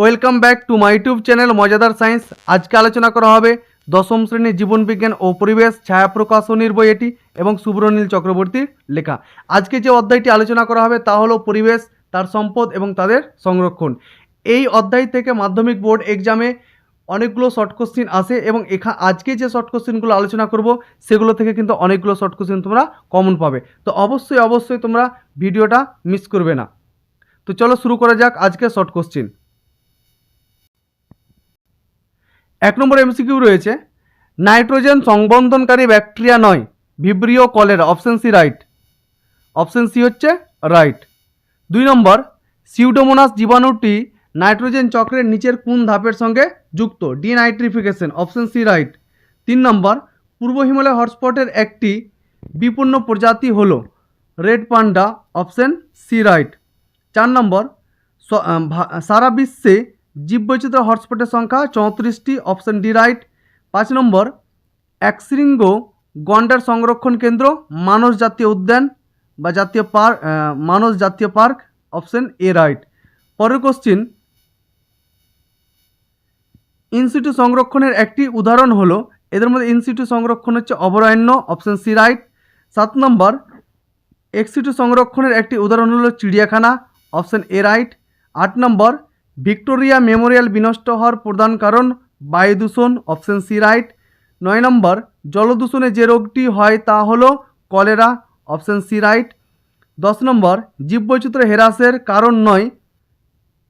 Welcome back to my YouTube channel, মজাদার science. আজকে আলোচনা করা হবে দশম শ্রেণির জীবনবিজ্ঞান ও পরিবেশ ছায়া প্রকাশনীর বই এটি এবং সুব্রনীল চক্রবর্তীর লেখা। আজকে যে অধ্যায়টি আলোচনা করা হবে তা হলো পরিবেশ, তার সম্পদ এবং তাদের সংরক্ষণ। এই অধ্যায় থেকে মাধ্যমিক বোর্ড এক্সামে অনেকগুলো শর্ট কোশ্চিন আসে এবং এখা আজকে যে শর্ট কোশ্চিনগুলো আলোচনা করব, সেগুলো থেকে কিন্তু অনেকগুলো শর্ট কোশ্চিন তোমরা কমন পাবে। তো অবশ্যই অবশ্যই তোমরা ভিডিওটা মিস করবে না। তো চলো শুরু করা যাক আজকে শর্ট কোশ্চিন এক নম্বর এমসিকিউ রয়েছে। নাইট্রোজেন সংবন্ধনকারী ব্যাকটেরিয়া নয় vibrio cholera option C right option C হচ্ছে রাইট দুই নম্বর সিউডোমোনাস জীবাণুটি নাইট্রোজেন চক্রের নিচের কোন ধাপের সঙ্গে যুক্ত? ডিনাইট্রিফিকেশন অপশন সি রাইট তিন নম্বর, পূর্ব হিমালয় হটস্পটের একটি বিপন্ন প্রজাতি হল red panda option C right চার নম্বর সারা বিশ্বে জীববৈচিত্র্য হটস্পটের সংখ্যা চৌত্রিশটি অপশন ডি রাইট পাঁচ নম্বর, একশৃঙ্গ গন্ডার সংরক্ষণ কেন্দ্র, মানস জাতীয় উদ্যান বা জাতীয় পার্ক মানস জাতীয় পার্ক অপশন এ রাইট পরের কোশ্চিন ইনসিটু সংরক্ষণের একটি উদাহরণ হলো, এদের মধ্যে ইনসিটু সংরক্ষণ হচ্ছে অভয়ারণ্য অপশন সি রাইট সাত নম্বর এক্সিটু সংরক্ষণের একটি উদাহরণ হলো চিড়িয়াখানা অপশন এ রাইট আট নম্বর ভিক্টোরিয়া মেমোরিয়াল বিনষ্ট হওয়ার প্রধান কারণ বায়ু দূষণ অপশন সি রাইট। নয় নম্বর, জলদূষণে যে রোগটি হয় তা হলো কলেরা, অপশন সি রাইট। দশ নম্বর, জীববৈচিত্র্য হ্রাসের কারণ নয়,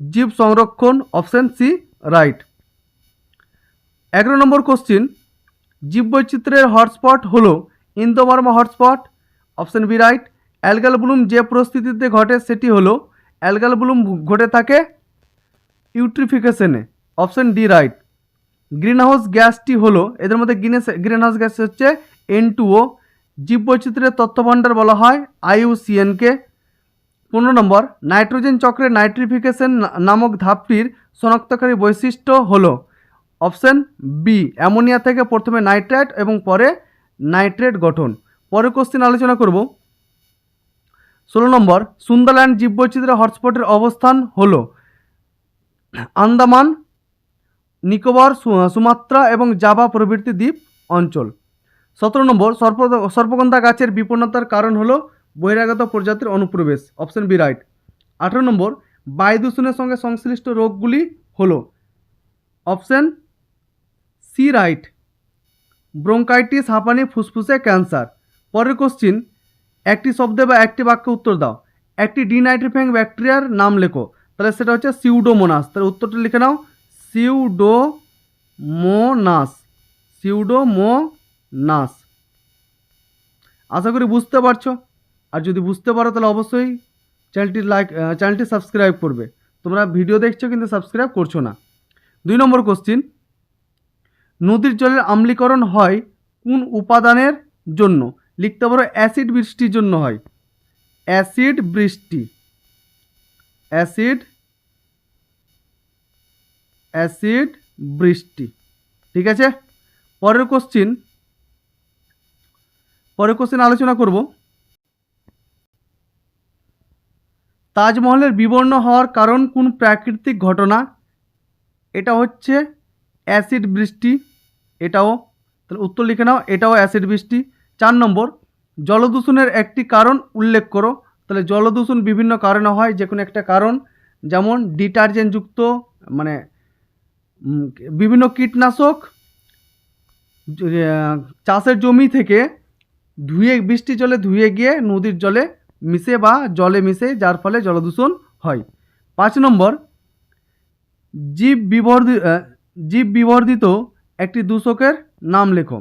জীব সংরক্ষণ, অপশন সি রাইট। এগারো নম্বর কোশ্চিন, জীববৈচিত্র্যের হটস্পট হলো Indo Burma hotspot, option B right. Algal bloom যে পরিস্থিতিতে ঘটে সেটি হলো অ্যালগাল ব্লুম ঘটে থাকে ইউট্রিফিকেশনে অপশন ডি রাইট। গ্রিনহাউস গ্যাসটি হলো, এদের মধ্যে গ্রিনেস গ্রিনহাউস গ্যাস হচ্ছে এন টুও জীববৈচিত্র্যের তথ্যভাণ্ডার বলা হয় আইইউসিএনকে পনেরো নম্বর, নাইট্রোজেন চক্রের নাইট্রিফিকেশন নামক ধাপটির শনাক্তকারী বৈশিষ্ট্য হলো, অপশন বি অ্যামোনিয়া থেকে প্রথমে নাইট্রেট এবং পরে নাইট্রেট গঠন। পরে কোশ্চেন আলোচনা করব। ষোলো নম্বর, সুন্দরল্যান্ড জীববৈচিত্র্য হটস্পটের অবস্থান হলো আন্দামান, নিকোবর সুমাত্রা এবং জাভা প্রভৃতি দ্বীপ অঞ্চল। সতেরো নম্বর, সর্প, সর্পগন্ধা গাছের বিপন্নতার কারণ হলো বহিরাগত প্রজাতির অনুপ্রবেশ, অপশন বি রাইট। আঠেরো নম্বর বায়ু দূষণের সঙ্গে সংশ্লিষ্ট রোগগুলি হলো, অপশন সি রাইট, ব্রোঙ্কাইটিস, হাঁপানি, ফুসফুসে ক্যান্সার। পরের কোশ্চিন, একটি শব্দে বা একটি বাক্যে উত্তর দাও। একটি ডিনাইট্রিফ্যাং ব্যাকটেরিয়ার নাম লেখো। তাহলে সেটা হচ্ছে সিউডোমোনাস তাহলে উত্তরটা লিখে নাও সিউডোমোনাস সিউডোমোনাস আশা করি বুঝতে পারছ। আর যদি বুঝতে পারো তাহলে অবশ্যই চ্যানেলটি লাইক চ্যানেলটি সাবস্ক্রাইব করবে। তোমরা ভিডিও দেখছ কিন্তু সাবস্ক্রাইব করছ না। দুই নম্বর কোশ্চিন নদীর জলের আম্লীকরণ হয় কোন উপাদানের জন্য? লিখতে পারো অ্যাসিড বৃষ্টির জন্য হয়। অ্যাসিড বৃষ্টি। অ্যাসিড অ্যাসিড, বৃষ্টি। ঠিক আছে? পরের কোশ্চিন পরের কোশ্চিন আলোচনা করব। তাজমহলের বিবর্ণ হওয়ার কারণ কোন প্রাকৃতিক ঘটনা? এটা হচ্ছে অ্যাসিড বৃষ্টি, এটাও, তাহলে উত্তর লিখে নাও, এটাও অ্যাসিড বৃষ্টি। চার নম্বর, জলদূষণের একটি কারণ উল্লেখ করো। তাহলে জলদূষণ বিভিন্ন কারণে হয় যে কোনো একটা কারণ, যেমন ডিটারজেন্টযুক্ত মানে বিভিন্ন কীটনাশক চাষের জমি থেকে ধুয়ে বৃষ্টি জলে ধুয়ে গিয়ে নদীর জলে মিশে বা জলে মিশে, যার ফলে জলদূষণ হয়। পাঁচ নম্বর, জীব বিবর্ধি জীব বিবর্ধিত একটি দূষকের নাম লেখো।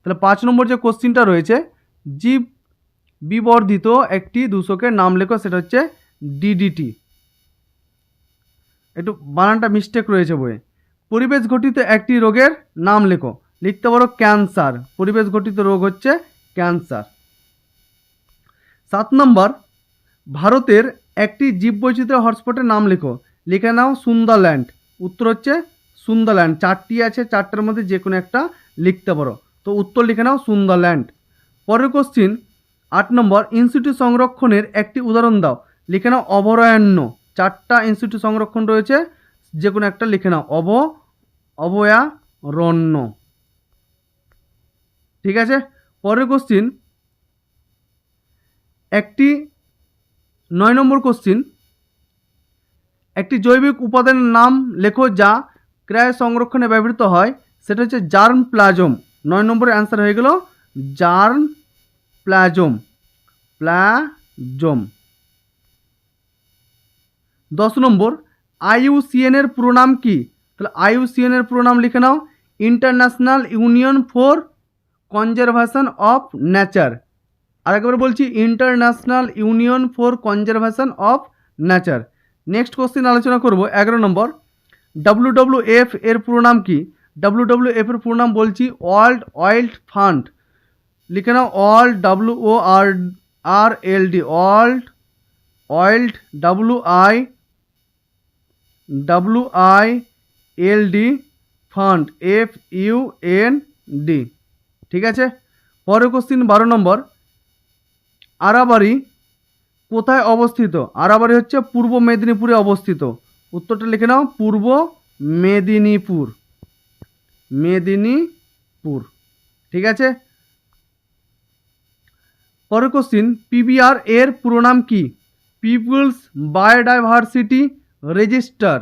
তাহলে পাঁচ নম্বর যে কোশ্চিনটা রয়েছে, জীব বিবর্ধিত একটি দূষকের নাম লেখো, সেটা হচ্ছে ডিডিটি একটু বানানটা মিস্টেক রয়েছে বইয়ে। পরিবেশ ঘটিত একটি রোগের নাম লেখো। লিখতে পারো ক্যান্সার। পরিবেশ ঘটিত রোগ হচ্ছে ক্যান্সার। সাত নম্বর, ভারতের একটি জীববৈচিত্র্য হটস্পটের নাম লেখো। লিখে নাও সুন্দরল্যান্ড। উত্তর হচ্ছে সুন্দরল্যান্ড। চারটি আছে, চারটার মধ্যে যে কোনো একটা লিখতে পারো। তো উত্তর লিখে নাও সুন্দরল্যান্ড। পরের কোশ্চিন আট নম্বর ইনস্টিটিউট সংরক্ষণের একটি উদাহরণ দাও। লিখে নাও অভয়ারণ্য। চারটা ইনস্টিটিউট সংরক্ষণ রয়েছে। যে কোনো একটা লিখে নাও। অব অভয়ারণ্য ঠিক আছে? পরের কোশ্চিন একটি নয় নম্বর কোশ্চিন একটি জৈবিক উপাদানের নাম লেখো যা ক্রায় সংরক্ষণে ব্যবহৃত হয়। সেটা হচ্ছে জার্ম প্লাজম। নয় নম্বরের অ্যান্সার হয়ে গেল জার্ম প্লাজম। প্লাজম। দশ নম্বর আইইউসিএন এর পুরো নাম কি? তাহলে আইইউসিএন এর পুরো নাম লিখে নাও। International union for conservation of nature আরেকবার বলছি international union for conservation of nature next question আলোচনা করব, এগারো নম্বর। ডাব্লু ডাব্লু এফ এর পুরো নাম কি? ডাব্লু ডাব্লু এফ এর পুরো নাম বলছি ওয়ার্ল্ড ওয়াইল্ড ফান্ড লিখে নাও world W O R R L D world wild W I W I L D fund F U N D ঠিক আছে? পরের কোশ্চিন বারো নম্বর। আরাবাড়ি কোথায় অবস্থিত? আরাবাড়ি হচ্ছে পূর্ব মেদিনীপুরে অবস্থিত। উত্তরটা লিখে নাও, পূর্ব মেদিনীপুর। মেদিনীপুর। ঠিক আছে? পরের কোশ্চিন পিবিআর এর পুরো নাম কি? People's biodiversity register.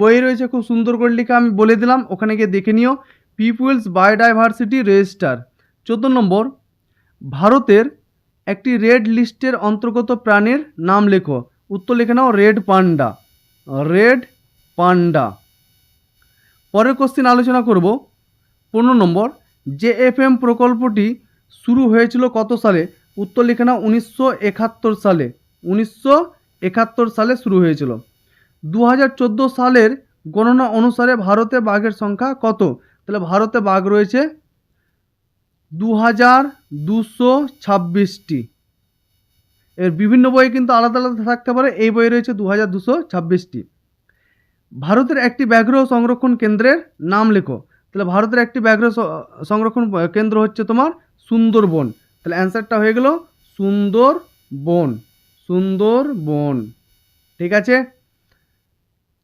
বই রয়েছে, খুব সুন্দর করে লেখা আমি বলে দিলাম, ওখানে গিয়ে দেখে নিও। পিপুলস বায়োডাইভার্সিটি রেজিস্টার চোদ্দ নম্বর, ভারতের একটি রেড লিস্টের অন্তর্গত প্রাণীর নাম লেখো। উত্তর লিখে নাও রেড পান্ডা রেড পান্ডা পরের কোশ্চিন আলোচনা করব। পনেরো নম্বর জে এফ এম প্রকল্পটি শুরু হয়েছিল কত সালে? উত্তর লিখে নাও, উনিশশো একাত্তর সালে। উনিশশো একাত্তর সালে শুরু হয়েছিল। দু হাজার চোদ্দ সালের গণনা অনুসারে ভারতে বাঘের সংখ্যা কত? তাহলে ভারতে বাঘ রয়েছে দু হাজার দুশো ছাব্বিশটি। এর বিভিন্ন বই কিন্তু আলাদা আলাদা থাকতে পারে, এই বই রয়েছে দু হাজার দুশো ছাব্বিশটি। ভারতের একটি ব্যাঘ্র সংরক্ষণ কেন্দ্রের নাম লেখো। তাহলে ভারতের একটি ব্যাঘ্র সংরক্ষণ কেন্দ্র হচ্ছে তোমার সুন্দরবন। তাহলে অ্যান্সারটা হয়ে গেল সুন্দরবন। সুন্দরবন। ঠিক আছে?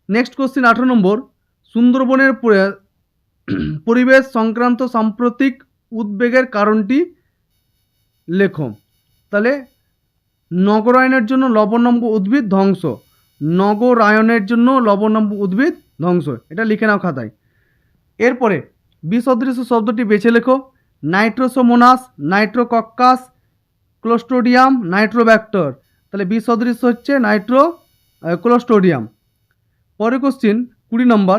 নেক্সট কোশ্চিন আঠারো নম্বর। সুন্দরবনের পরিবেশ সংক্রান্ত সাম্প্রতিক উদ্বেগের কারণটি লেখো। তাহলে, নগরায়নের জন্য লবণাম্ব উদ্ভিদ ধ্বংস। নগরায়নের জন্য লবণাম্ব উদ্ভিদ ধ্বংস। এটা লিখে নাও খাতায়। এরপরে বিসদৃশ্য শব্দটি বেছে লেখো। Nitrosomonas, Nitrococcus, Clostridium, Nitrobacter. তাহলে বিসদৃশ্য হচ্ছে নাইট্রো ক্লোস্টোডিয়াম। পরে কোশ্চিন কুড়ি number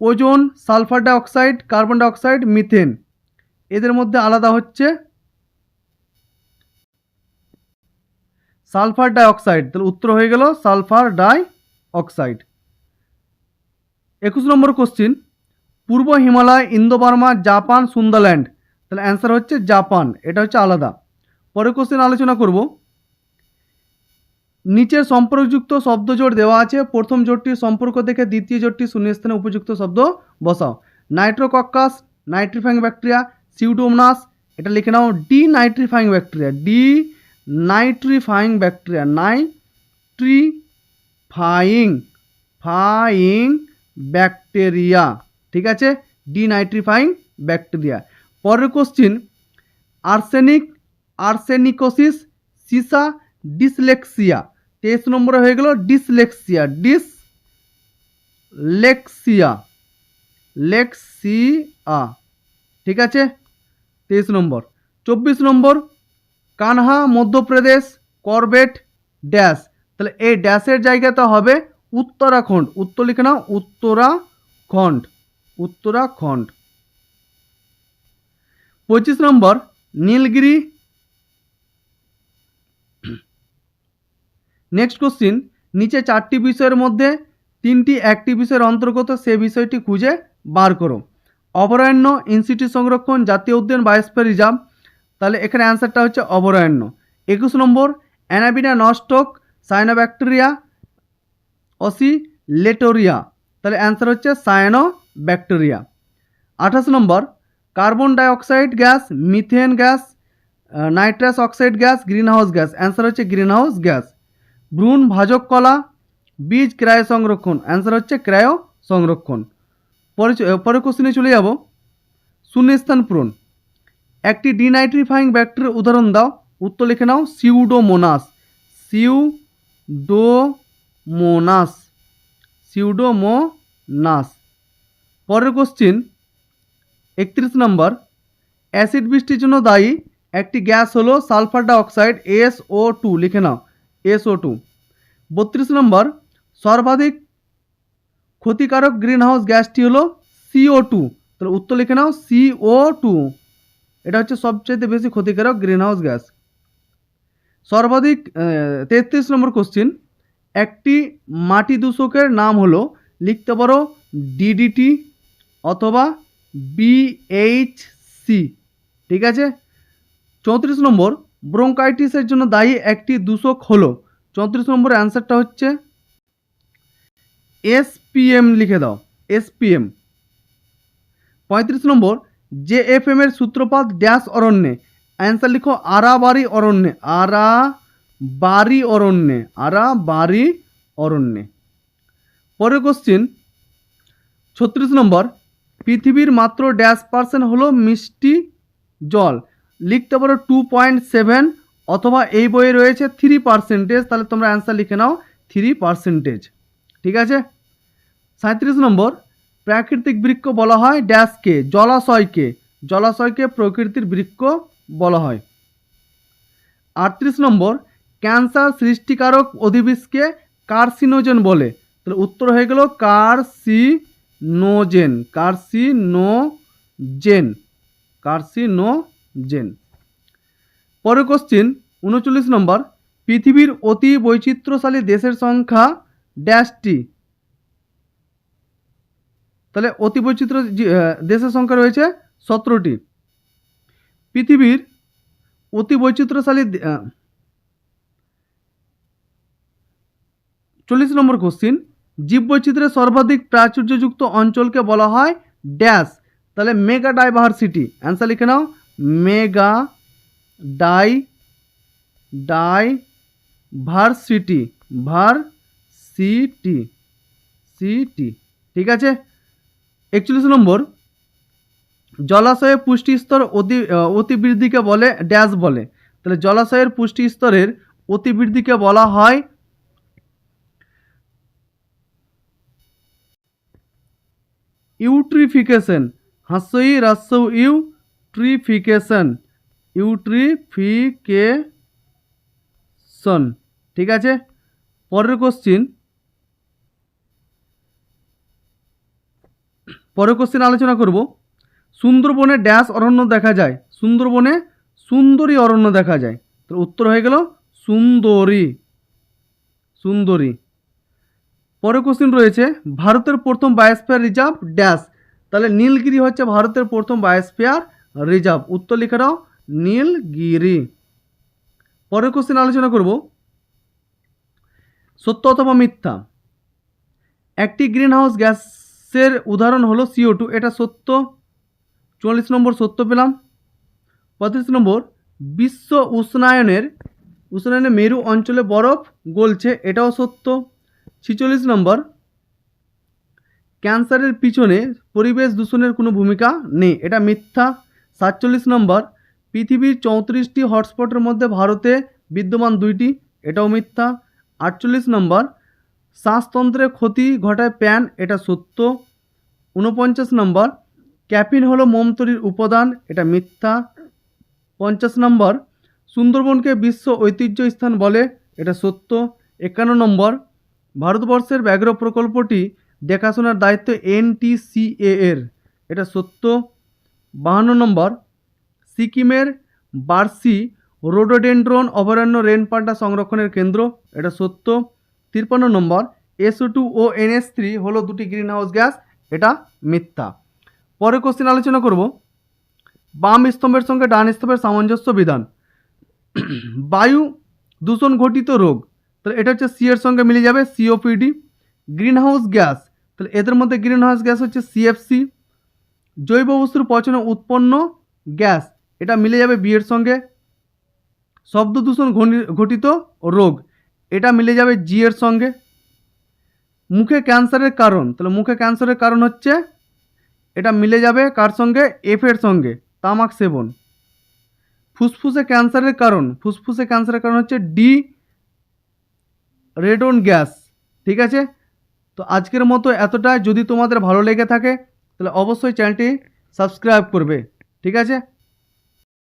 ozone sulphur dioxide carbon dioxide methane এদের মধ্যে আলাদা হচ্ছে সালফার ডাইঅক্সাইড তাহলে উত্তর হয়ে গেল সালফার ডাই অক্সাইড একুশ নম্বর কোশ্চিন পূর্ব Himalaya Indo Burma Japan, Sundaland. তাহলে অ্যান্সার হচ্ছে জাপান, এটা হচ্ছে আলাদা। পরের কোশ্চেন আলোচনা করব। নিচের সম্পর্কযুক্ত শব্দ জোড় দেওয়া আছে। প্রথম জোটটির সম্পর্ক দেখে দ্বিতীয় জোটটি শূন্যস্থানে উপযুক্ত শব্দ বসাও। নাইট্রোকক্কাস, নাইট্রিফাইং ব্যাকটেরিয়া, সিউডোমনাস, এটা লিখে নাও denitrifying bacteria denitrifying bacteria, nitrifying, fying bacteria, ঠিক আছে? Denitrifying bacteria. পরের কোশ্চিন, আর্সেনিক, আর্সেনিকোসিস, সিসা ডিসলেক্সিয়া। তেইশ নম্বরে হয়ে গেল ডিসলেক্সিয়া ডিস লেক্সিয়া। লেক্সিয়া ঠিক আছে? তেইশ নম্বর। চব্বিশ number, Kanha, Madhya Pradesh, Corbett, dash. তাহলে এই ড্যাশের জায়গাতে হবে উত্তরাখণ্ড। উত্তর লিখে নাও, উত্তরাখণ্ড। উত্তরাখণ্ড। পঁচিশ নম্বর, নীলগিরি নেক্সট কোশ্চিন নিচে চারটি বিষয়ের মধ্যে তিনটি একটি বিষয়ের অন্তর্গত সে বিষয়টি খুঁজে বার করো। অভয়ারণ্য ইনস্টিটিউট সংরক্ষণ, জাতীয় উদ্যান বায়োস্ফিয়ার রিজার্ভ তাহলে এখানে অ্যান্সারটা হচ্ছে অভয়ারণ্য একুশ নম্বর অ্যানাবিনা নস্টক সাইনোব্যাকটেরিয়া অসিলেটোরিয়া তাহলে অ্যান্সার হচ্ছে সায়ানো ব্যাকটেরিয়া আঠাশ number carbon dioxide gas methane gas nitrous oxide gas greenhouse gas answer হচ্ছে গ্রিনহাউস গ্যাস ভ্রূণ ভাজক কলা, বীজ ক্রায় সংরক্ষণ। অ্যান্সার হচ্ছে ক্রায় সংরক্ষণ। পরে পরের কোশ্চেনে চলে যাব। শূন্যস্থান পূরণ। একটি ডিনাইট্রিফাইং ব্যাকটেরিয়ার উদাহরণ দাও। উত্তর লিখে নাও সিউডোমোনাস সিউডোমোনাস সিউডোমোনাস পরের কোশ্চিন একত্রিশ নম্বর। অ্যাসিড বৃষ্টির জন্য দায়ী একটি গ্যাস হলো sulphur dioxide S O two লিখে নাও। এস ও টু বত্রিশ নম্বর, সর্বাধিক ক্ষতিকারক গ্রিনহাউস গ্যাসটি হলো সিও টু। তাহলে উত্তর লিখে নাও সিও টু। এটা হচ্ছে সবচেয়ে বেশি ক্ষতিকারক গ্রিনহাউস গ্যাস। সর্বাধিক তেত্রিশ নম্বর কোশ্চিন একটি মাটি দূষকের নাম হলো, লিখতে পারো ডিডিটি অথবা বিএইচসি ঠিক আছে? চৌত্রিশ নম্বর ব্রোঙ্কাইটিসের জন্য দায়ী একটি দূষক হলো। চৌত্রিশ নম্বর অ্যান্সারটা হচ্ছে এসপিএম লিখে দাও, এসপিএম। পঁয়ত্রিশ নম্বর জে এফ এম এর সূত্রপাত ড্যাশ অরণ্যে। অ্যান্সার লিখো, আরাবারি অরণ্যে আরা বাড়ি অরণ্যে আরা বাড়ি অরণ্যে। পরের কোশ্চিন ছত্রিশ নম্বর, পৃথিবীর মাত্র ড্যাশ পার্সেন্ট হলো মিষ্টি জল। লিখতে পারো টু পয়েন্ট সেভেন অথবা এই বইয়ে রয়েছে থ্রি পার্সেন্টেজ তাহলে তোমরা অ্যান্সার লিখে নাও থ্রি পার্সেন্টেজ ঠিক আছে? সাঁত্রিশ নম্বর, প্রাকৃতিক বৃক্ষ বলা হয় ড্যাশকে জলাশয়কে জলাশয়কে প্রকৃতির বৃক্ষ বলা হয়। আটত্রিশ নম্বর, ক্যান্সার সৃষ্টিকারক অধিবিষকে কার্সিনোজেন বলে। তাহলে উত্তর হয়ে গেল কার্সিনোজেন কার্সিনোজেন। কার্সিনোজেন পরে কোশ্চিন উনচল্লিশ নম্বর, পৃথিবীর অতি বৈচিত্র্যশালী দেশের সংখ্যা ড্যাশটি তাহলে অতি বৈচিত্র্য দেশের সংখ্যা রয়েছে সতেরোটি পৃথিবীর অতি বৈচিত্র্যশালী চল্লিশ নম্বর কোশ্চিন জীববৈচিত্র্যের সর্বাধিক প্রাচুর্যযুক্ত অঞ্চলকে বলা হয় ড্যাশ তাহলে মেগা ডাইভার্সিটি অ্যান্সার লিখে নাও mega di diversity ver city, ঠিক আছে? একচল্লিশ নম্বর, জলাশয়ে পুষ্টি স্তর অতি অতিবৃদ্ধিকে বলে ড্যাশ বলে। তাহলে জলাশয়ের পুষ্টি স্তরের অতিবৃদ্ধিকে বলা হয় ইউট্রিফিকেশন। হাস্যই রাস্য ইউট্রিফিকেশন ইউট্রিফিকেশন ঠিক আছে? পরের কোশ্চিন পরের কোশ্চেন আলোচনা করব। সুন্দরবনে ড্যাশ অরণ্য দেখা যায়। সুন্দরবনে সুন্দরী অরণ্য দেখা যায়। তো উত্তর হয়ে গেল সুন্দরী। সুন্দরী। পরের কোশ্চেন রয়েছে, ভারতের প্রথম বায়োস্ফিয়ার রিজার্ভ ড্যাশ তাহলে নীলগিরি হচ্ছে ভারতের প্রথম বায়োস্ফিয়ার রিজার্ভ। উত্তর লিখে দাও নীলগিরি। পরের কোশ্চেন আলোচনা করব। সত্য অথবা মিথ্যা? একটি গ্রিন হাউস গ্যাসের উদাহরণ হলো সিও টু এটা সত্য। চুয়াল্লিশ নম্বর সত্য পেলাম। পঁয়ত্রিশ নম্বর, বিশ্ব উষ্ণায়নের উষ্ণায়নে মেরু অঞ্চলে বরফ গলছে, এটাও সত্য। ছিচল্লিশ নম্বর, ক্যান্সারের পিছনে পরিবেশ দূষণের কোনো ভূমিকা নেই, এটা মিথ্যা। সাতচল্লিশ নম্বর, পৃথিবীর চৌত্রিশটি হটস্পটের মধ্যে ভারতে বিদ্যমান দুইটি, এটাও মিথ্যা। আটচল্লিশ নম্বর শ্বাসতন্ত্রে ক্ষতি ঘটায় প্যান, এটা সত্য। ঊনপঞ্চাশ নম্বর, ক্যাফিন হলো মোম তৈরির উপাদান, এটা মিথ্যা। পঞ্চাশ নম্বর, সুন্দরবনকে বিশ্ব ঐতিহ্য স্থান বলে, এটা সত্য। একান্ন নম্বর, ভারতবর্ষের ব্যাঘ্র প্রকল্পটি দেখাশোনার দায়িত্ব এনটিসিএ এর এটা সত্য। বাহান্ন নম্বর, সিকিমের বার্সি রোডোডেন্ড্রন অভয়ারণ্য রেনপান্ডা সংরক্ষণের কেন্দ্র, এটা সত্য। তিপ্পান্ন number, SO two O NS three হলো দুটি গ্রিন হাউস গ্যাস, এটা মিথ্যা। পরে কোশ্চেন আলোচনা করব। বাম স্তম্ভের সঙ্গে ডান স্তম্ভের সামঞ্জস্য বিধান। বায়ু দূষণ ঘটিত রোগ, তাহলে এটা হচ্ছে সি এর সঙ্গে মিলে যাবে সিওপিডি গ্রিন হাউস গ্যাস, তাহলে এদের মধ্যে গ্রিন হাউস গ্যাস হচ্ছে সিএফসি জৈব বস্তুর পচনে উৎপন্ন গ্যাস। এটা মিলে যাবে বিয়ের সঙ্গে। শব্দ দূষণ ঘটিত রোগ। এটা মিলে যাবে জিয়ের সঙ্গে। মুখে ক্যান্সারের কারণ। তাহলে মুখে ক্যান্সারের কারণ হচ্ছে, এটা মিলে যাবে কার সঙ্গে? এফের সঙ্গে। তামাক সেবন। ফুসফুসে ক্যান্সারের কারণ। ফুসফুসে ক্যান্সারের কারণ হচ্ছে ডি রেডন গ্যাস। ঠিক আছে? তো আজকের মতো এতটা যদি তোমাদের ভালো লেগে থাকে তাহলে অবশ্যই চ্যানেলটি সাবস্ক্রাইব করবে। ঠিক আছে?